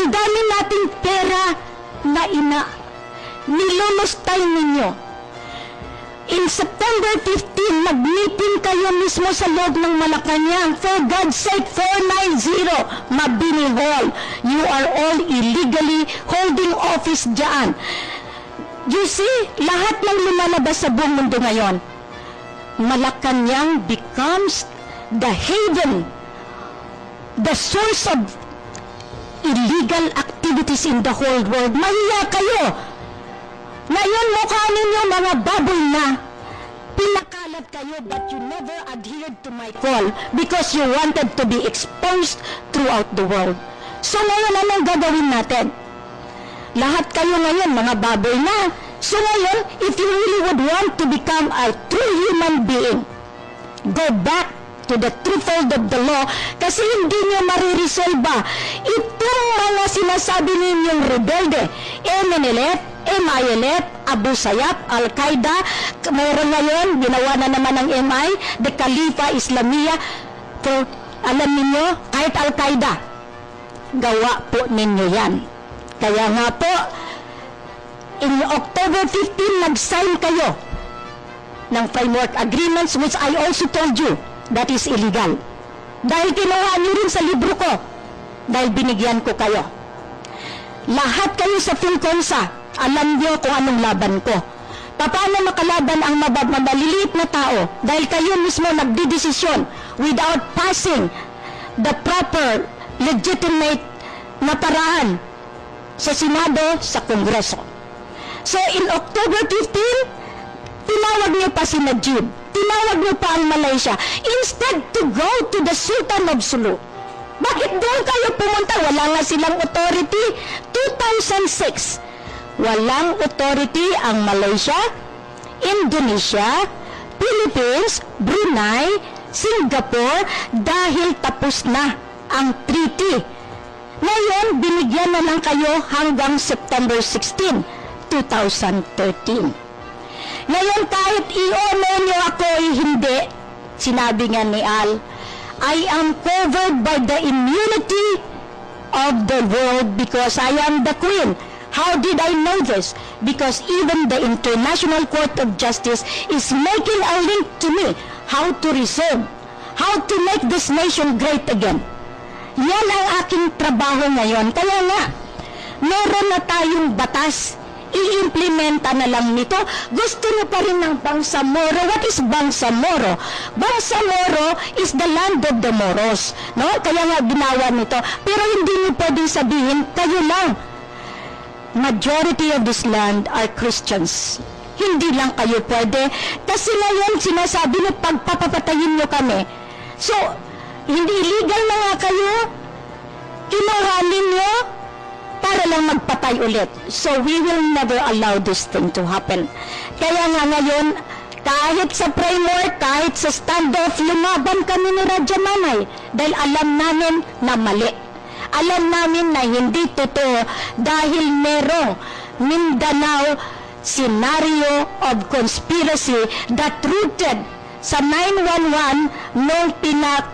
Ang dami nating pera na ina nilulustay ninyo. In September 15, nag-meeting kayo mismo sa loob ng Malacanang. For God's sake, 490 Mabini Hall. You are all illegally holding office dyan. You see, lahat ng lumalabas sa buong mundo ngayon, Malacanang becomes the haven, the source of illegal activities in the whole world. Mahiya kayo! Ngayon mukha ninyo mga baboy na pinakalat kayo but you never adhered to my call because you wanted to be exposed throughout the world. So ngayon anong gagawin natin? Lahat kayo ngayon mga baboy na. So ngayon, if you really would want to become a true human being, go back to the threefold of the law kasi hindi nyo mariresolba. Itong mga sinasabi ninyong rebelde, MNLF, MILF, Abu Sayyaf, Al-Qaeda, meron ngayon, ginawa na naman ng MI, the Khalifa Islamia, for, alam ninyo, kahit Al-Qaeda, gawa po ninyo yan. Kaya nga po, in October 15, nag-sign kayo ng framework agreements which I also told you that is illegal. Dahil kinuha niyo rin sa libro ko, dahil binigyan ko kayo. Lahat kayo sa Philconsa, alam niyo kung anong laban ko. Paano makalaban ang mabab na tao dahil kayo mismo nagdidesisyon without passing the proper legitimate na paraan sa Senado, sa Kongreso. So in October 15, tinawag niyo pa si Najib. Tinawag niyo pa ang Malaysia. Instead to go to the Sultan of Sulu. Bakit doon kayo pumunta? Wala nga silang authority. 2006, walang authority ang Malaysia, Indonesia, Philippines, Brunei, Singapore dahil tapos na ang treaty. Ngayon, binigyan na lang kayo hanggang September 16, 2013. Ngayon, kahit i-honor nyo ako ay hindi, sinabi nga ni Al, I am covered by the immunity of the world because I am the queen. How did I know this? Because even the International Court of Justice is making a link to me how to resolve, how to make this nation great again. Yan ang aking trabaho ngayon. Kaya nga, meron na tayong batas. I-implementa na lang nito. Gusto nyo pa rin ng Bangsamoro. What is Bangsamoro? Bangsamoro is the land of the Moros. No? Kaya nga ginawa nito. Pero hindi nyo pwedeng sabihin, kayo lang. Majority of this land are Christians. Hindi lang kayo pwede. Kasi ngayon sinasabi nyo, pagpapapatayin nyo kami. So, hindi illegal na nga kayo. Kinuha ninyo para lang magpatay ulit. So we will never allow this thing to happen. Kaya nga ngayon, kahit sa framework, kahit sa standoff, lumaban kami ni Radya Manay dahil alam namin na mali. Alam namin na hindi totoo dahil merong Mindanao scenario of conspiracy that rooted sa 911 nung pinak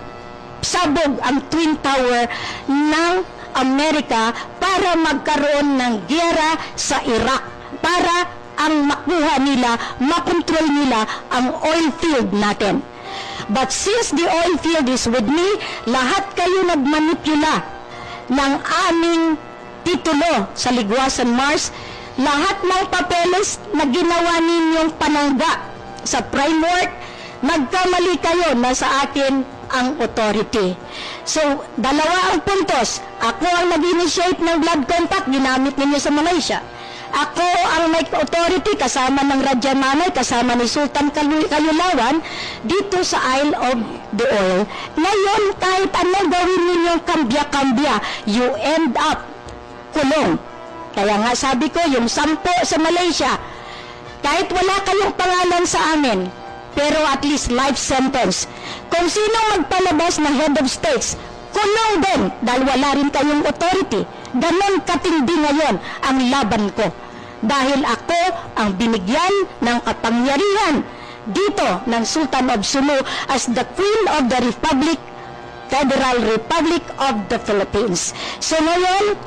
sabog ang Twin Tower ng Amerika para magkaroon ng giyera sa Iraq para ang makuha nila, makontrol nila ang oil field natin. But since the oil field is with me, lahat kayo nagmanipula ng aming titulo sa Ligwasan Mars, lahat ng papeles na ginawa ninyong panangga sa framework, nagkamali kayo na sa akin ang authority. So, dalawa ang puntos. Ako ang nag-initiate ng blood contact, ginamit ninyo sa Malaysia. Ako ang may authority kasama ng Radya Manay, kasama ni Sultan Kayulawan dito sa Isle of the Oil. Ngayon, kahit ano gawin ninyong kambya-kambya, you end up kulong. Kaya nga sabi ko, yung sampo sa Malaysia, kahit wala kayong pangalan sa amin, pero at least life sentence. Kung sino magpalabas ng head of states, kulong din dahil wala rin kayong authority. Ganon katindi ngayon ang laban ko. Dahil ako ang binigyan ng kapangyarihan dito ng Sultan of Sulu as the Queen of the Republic Federal Republic of the Philippines. So ngayon,